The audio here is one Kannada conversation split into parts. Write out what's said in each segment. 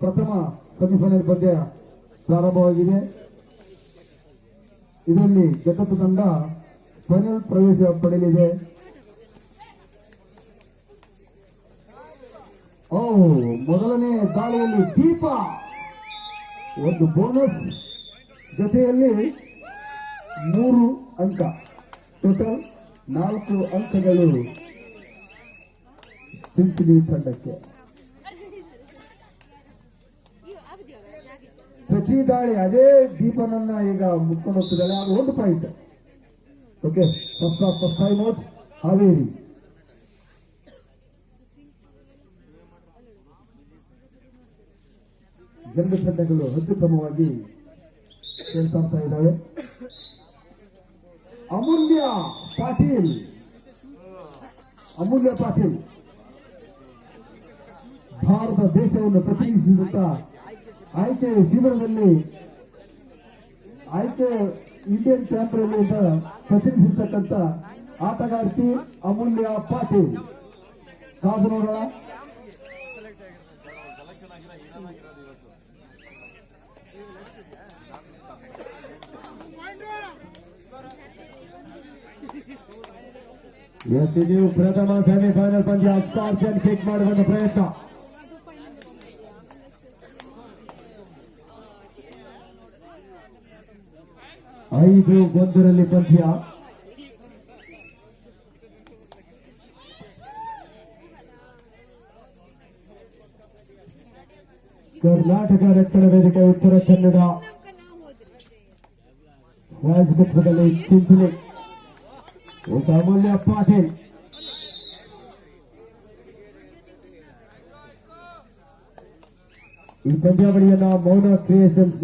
ಪ್ರಥಮ ಸೆಮಿಫೈನಲ್ ಪಂದ್ಯ ಪ್ರಾರಂಭವಾಗಿದೆ. ಇದರಲ್ಲಿ ಜಗತ್ತು ತಂಡ ಫೈನಲ್ ಪ್ರವೇಶ ಪಡೆಯಲಿದೆ. ಓ, ಮೊದಲನೇ ದಾಳಿಯಲ್ಲಿ ದೀಪ. ಒಂದು ಬೋನಸ್ ಜೊತೆಯಲ್ಲಿ ಮೂರು ಅಂಕ. ಟೋಟಲ್ ನಾಲ್ಕು ಅಂಕಗಳು ಸಿಂಚನಿ ತಂಡಕ್ಕೆ. ಪ್ರತಿ ದಾಳಿ ಅದೇ ದೀಪನನ್ನ ಈಗ ಮುಟ್ಕೊಂಡು ಹೋಗ್ತಿದ್ದಾಳೆ ಅದು ಒಂದು point okay first of first time out Haveri ಎರಡು ತಂಡಗಳು ಅತ್ಯುತ್ತಮವಾಗಿ ಕೆಲಸ ಇದ್ದಾವೆ ಅಮೂಲ್ಯ ಪಾಟೀಲ್ ಅಮೂಲ್ಯ ಪಾಟೀಲ್ ಭಾರತ ದೇಶವನ್ನು ಪ್ರತಿನಿಧಿಸುತ್ತಾ ಆಯ್ಕೆ ಶಿಬಿರದಲ್ಲಿ ಆಯ್ಕೆ ಇಂಡಿಯನ್ ಚಾಂಪಿಯನ್ ಅಂತ ಪ್ರತಿನಿಧಿಸತಕ್ಕಂಥ ಆಟಗಾರ್ತಿ ಅಮೂಲ್ಯ ಪಾಟೀಲ್. ನೋಡೋಣ. ಎಸ್ ನೀವು ಪ್ರಥಮ ಸೆಮಿಫೈನಲ್ ಪಂದ್ಯ ಸ್ಕಾರ್ಪಿಯನ್ ಕಿಕ್ ಮಾಡುವಂತ ಪ್ರಯತ್ನ. ಐದು ಒಂದರಲ್ಲಿ ಪಂದ್ಯ ಕರ್ನಾಟಕ ರಕ್ಷಣಾ ವೇದಿಕೆ ಉತ್ತರ ಕನ್ನಡ. ರಾಜಕತ್ವದಲ್ಲಿ ಚಿಂತನೆ ಒಬ್ಬ ಅಮೂಲ್ಯ ಪಾಟೀಲ್. ಈ ಪಂದ್ಯಾವಳಿಯನ್ನ ಮೌನ ಕ್ರಿಯೇಷನ್ಸ್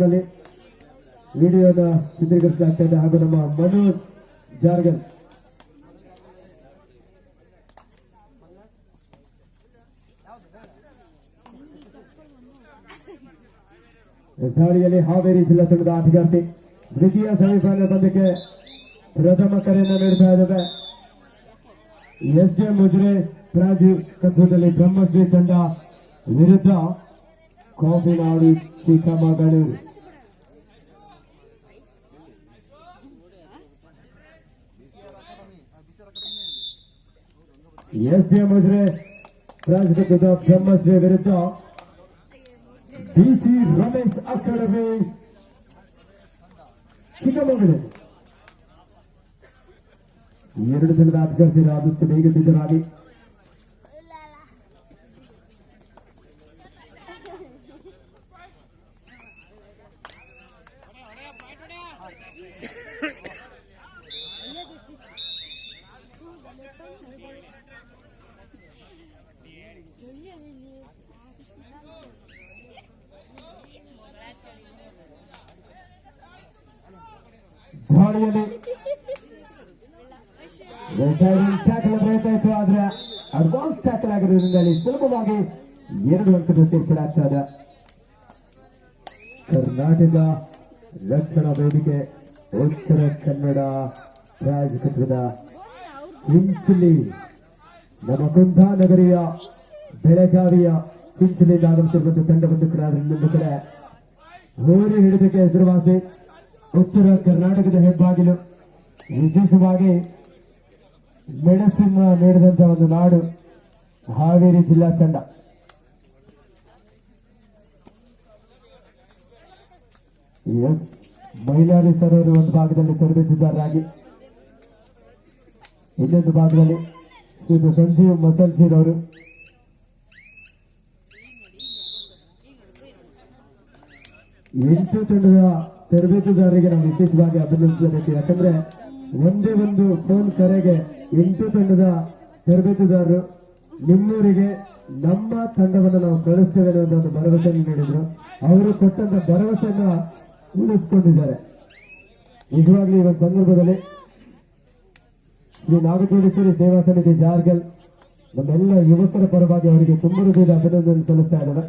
ನಲ್ಲಿ ವಿಡಿಯೋನ ಚಿತ್ರೀಕರಿಸಲಾಗ್ತಾ ಇದೆ ಹಾಗೂ ನಮ್ಮ ಮನೋಜ್ ಜಾರ್ಗನ್ ದಾಳಿಯಲ್ಲಿ ಹಾವೇರಿ ಜಿಲ್ಲಾ ತಂಡದ ಆಟಗಾರ್ತಿ ದ್ವಿತೀಯ ಸೆಮಿಫೈನಲ್ ಪಂದ್ಯಕ್ಕೆ ಪ್ರಥಮ ಕರೆಯನ್ನು ನೀಡ್ತಾ ಇದ್ದಾರೆ. ಎಸ್ ಜೆ ಮುಜ್ರೆ ಪ್ರಾಜೀವ್ ಕತ್ವದಲ್ಲಿ ಬ್ರಹ್ಮಶ್ರೀ ತಂಡ ವಿರುದ್ಧ ಕಾಫಿನಾಡು ಚಿಕ್ಕಮಗಳೂರು. ಎಸ್ ಜೆ ಮುಜ್ರೆ ರಾಜಕತ್ವದ ಬ್ರಹ್ಮಶ್ರೀ ವಿರುದ್ಧ ಡಿಸಿ ರಮೇಶ್ ಅಕಾಡೆಮಿ ಚಿಕ್ಕಮಗಳೂರು ಎರಡು ದಿನದ ಆಟಗಾರ್ತಿರು ಆದಷ್ಟು ಬೇಗ ಸಿದ್ಧರಾಗಿ ದಾಳಿಯಲ್ಲಿ ಟ್ಯಾಕಲ್ ಪ್ರಯತ್ನ ಇತ್ತು, ಆದ್ರೆ ಅಡ್ವಾನ್ಸ್ ಟ್ಯಾಕಲ್ ಆಗಿರೋದ್ರಿಂದ ಅಲ್ಲಿ ಸುಲಭವಾಗಿ ಎರಡು ಅಂಕದ ಸೇರ್ಪಡಾಗ್ತಾ ಇದೆ. ಕರ್ನಾಟಕ ರಕ್ಷಣಾ ವೇದಿಕೆ, ಉತ್ತರ ಕನ್ನಡ ರಾಜಕತ್ವದ ಚಿಂಚಲಿ ನಮ್ಮ ಕುಂದಾನಗರಿಯ ಬೆಳಗಾವಿಯ ಚಿಂಚಲಿಯಿಂದ ಆಗಮಿಸಿರುವಂತಹ ತಂಡವನ್ನು ಕೂಡ ಕಡೆ. ಹೋರಿ ಹಿಡಿದಕ್ಕೆ ಹೆಸರುವಾಸಿ ಉತ್ತರ ಕರ್ನಾಟಕದ ಹೆಬ್ಬಾಗಿಲು. ವಿಶೇಷವಾಗಿ ಮೆಣಸನ್ನ ನೀಡಿದಂತ ಒಂದು ನಾಡು ಹಾವೇರಿ ಜಿಲ್ಲಾ ತಂಡ. ಎಸ್ ಮೈಲಾರಿ ಸರೋರು ಒಂದು ಭಾಗದಲ್ಲಿ ತರಬೇತಿದಾರರಾಗಿ ಇನ್ನೊಂದು ಭಾಗದಲ್ಲಿ ಶ್ರೀ ಸಂಜೀವ್ ಮಸಲ್ಜೀರ್ ಅವರು ಎಂಟು ತಂಡದ ತರಬೇತುದಾರರಿಗೆ ನಾವು ವಿಶೇಷವಾಗಿ ಅಭಿನಂದಿಸಬೇಕು. ಯಾಕಂದ್ರೆ ಒಂದೇ ಒಂದು ಫೋನ್ ಕರೆಗೆ ಎಂಟು ತಂಡದ ತರಬೇತುದಾರರು ನಿಮ್ಮೂರಿಗೆ ನಮ್ಮ ತಂಡವನ್ನು ನಾವು ಕಳಿಸ್ತೇವೆ ಅನ್ನೋ ಒಂದು ಭರವಸೆಯನ್ನು ನೀಡಿದ್ರು. ಅವರು ಕೊಟ್ಟಂತ ಭರವಸೆಯನ್ನ ಉಳಿಸ್ಕೊಂಡಿದ್ದಾರೆ. ನಿಜವಾಗ್ಲೂ ಇವತ್ತು ಸಂದರ್ಭದಲ್ಲಿ ಶ್ರೀ ನಾಗಚೂಡೇಶ್ವರಿ ಸೇವಾ ಸಮಿತಿ ಜಾರ್ಗಲ್ ನಮ್ಮೆಲ್ಲ ಯುವಕರ ಪರವಾಗಿ ಅವರಿಗೆ ತುಂಬ ಹೃದಯದ ಅಭಿನಂದನೆ ಸಲ್ಲಿಸ್ತಾ ಇದ್ದಾರೆ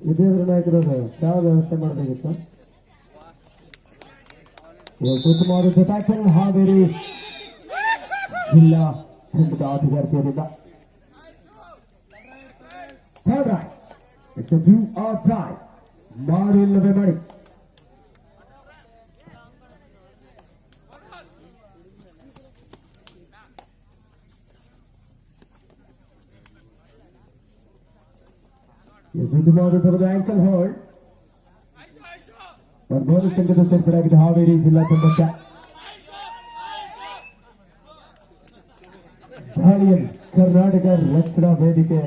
ವಿಜಯೇಂದ್ರ ನಾಯಕರು ಯಾವ ವ್ಯವಸ್ಥೆ ಮಾಡಬೇಕಿತ್ತು ಉತ್ತಮವಾದ ಟ್ಯಾಕಲ್ ಹಾವೇರಿ ಜಿಲ್ಲಾ ತಂಡದ ಆಟಗಾರ್ತಿಯರಿಂದ third It's a do or die. ಮಾಡಿ ಇಲ್ಲವೇ ಮಾಡಿ ಎದುರುಮಾಡುತ್ತಿರುವ ಆಂಕಲ್ ಹೋಲ್ಡ್ ಬರ್ಬೋದು ಸಂಘದ ಸೇರ್ಪಡೆಯಾಗಿದೆ ಹಾವೇರಿ ಜಿಲ್ಲಾ ತಂಡಕ್ಕೆ ದಾಳಿಯಲ್ಲಿ ಕರ್ನಾಟಕ ರಕ್ಷಣಾ ವೇದಿಕೆ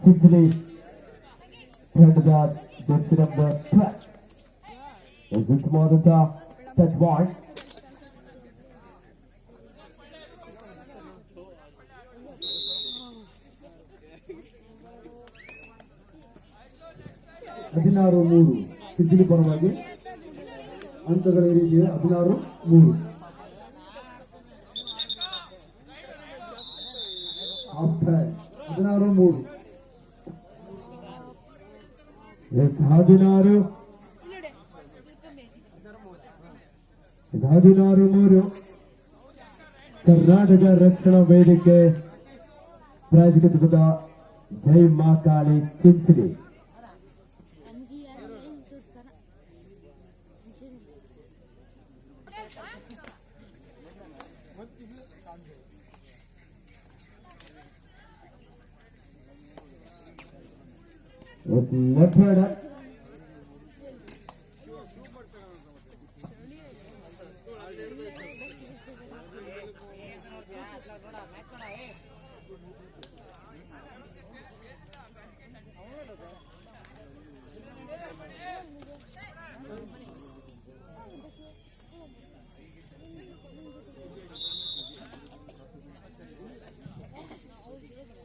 ಚಿಂಚಲಿ ತಂಡದ ಜರ್ಸಿ ನಂಬರ್ ಟ್ವೆಲ್ ಉತ್ತಮವಾದಂತ ಟಚ್ ಬಾಲ್ ಹದಿನಾರು ಮೂರು ಸಿದ್ದಿಲಿ ಪರವಾಗಿ ಹಂತಗಳ ರೀತಿಯ ಹದಿನಾರು ಮೂರು. ಹದಿನಾರು ಮೂರು. ಹದಿನಾರು. ಹದಿನಾರು ಮೂರು. ಕರ್ನಾಟಕ ರಕ್ಷಣಾ ವೇದಿಕೆ ಪ್ರಾಯೋಜಕತ್ವದ ಜೈ ಮಾ Kali Chinchali.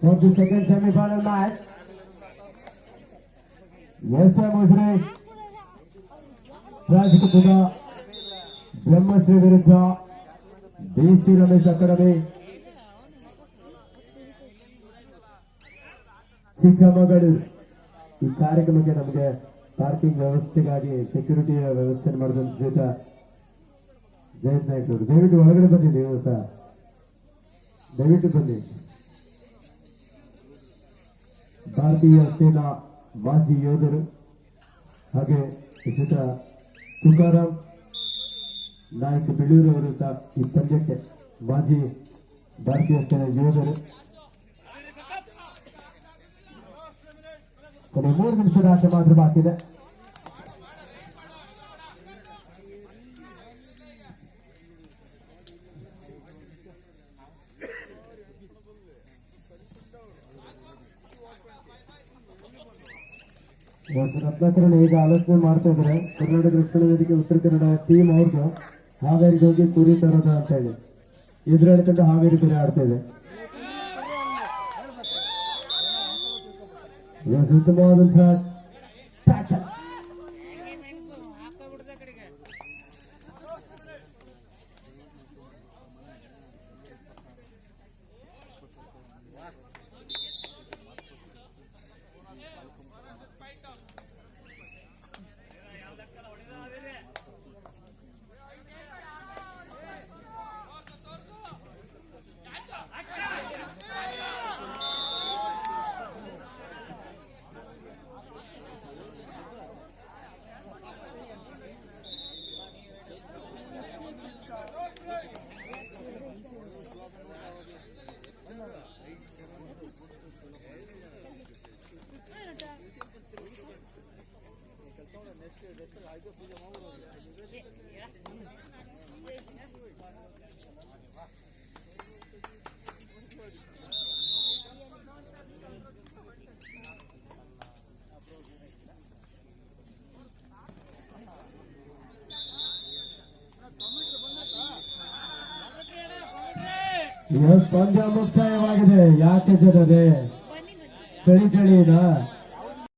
For the second semi-final match, S M ಮುಸ್ರಿ ರಾಜಕೀಯ ಬ್ರಹ್ಮಶ್ರೀ ವಿರುದ್ಧ ಡಿಸಿ ರಮೇಶ್ ಅಕಾಡೆಮಿ ಚಿಕ್ಕಮಗಳೂರು ಈ ಕಾರ್ಯಕ್ರಮಕ್ಕೆ ನಮಗೆ ಪಾರ್ಕಿಂಗ್ ವ್ಯವಸ್ಥೆಗಾಗಿ ಸೆಕ್ಯೂರಿಟಿ ವ್ಯವಸ್ಥೆ ಮಾಡಿದಂತ ಜೊತೆ ಜಯಂತ್ ನಾಯ್ಕ ಅವರು ದಯವಿಟ್ಟು ಒಳಗಡೆ ಬನ್ನಿ ನೀವು ಸಹ ದಯವಿಟ್ಟು ಬನ್ನಿ ಭಾರತೀಯ ಸೇನಾ ಮಾಜಿ ಯೋಧರು ಹಾಗೆ ಇಸಿತ ತುಕಾರಾಮ್ ನಾಯಕ್ ಬೆಳೂರು ಅವರು ಸಹ ಈ ಪಂದ್ಯಕ್ಕೆ ಮಾಜಿ ಭಾರತೀಯ ಸೇನಾ ಯೋಧರು. ಕೊನೆ ಮೂರು ನಿಮಿಷದ ಆಟ ಮಾತ್ರ ಬಾಕಿ ರತ್ನಾಕರಣ ಈಗ ಆಲೋಚನೆ ಮಾಡ್ತಾ ಇದ್ದಾರೆ. ಕರ್ನಾಟಕ ರಕ್ಷಣಾ ವೇದಿಕೆ ಉತ್ತರ ಕನ್ನಡ ಟೀಮ್ ಅವ್ರದ್ದು ಹಾವೇರಿಗೆ ಹೋಗಿ ಕುರಿ ತರೋದ ಅಂತ ಹೇಳಿ. ಎದುರು ಹೇಳ್ಕೊಂಡು ಹಾವೇರಿ ಬೇರೆ ಆಡ್ತಾ ಇದೆ. ಇವತ್ತು ಪಂದ್ಯ ಮುಕ್ತಾಯವಾಗಿದೆ ಯಾಕೆ ಜನರೇ? ಚಳಿ ಚಳಿ ಚಳಿನಾ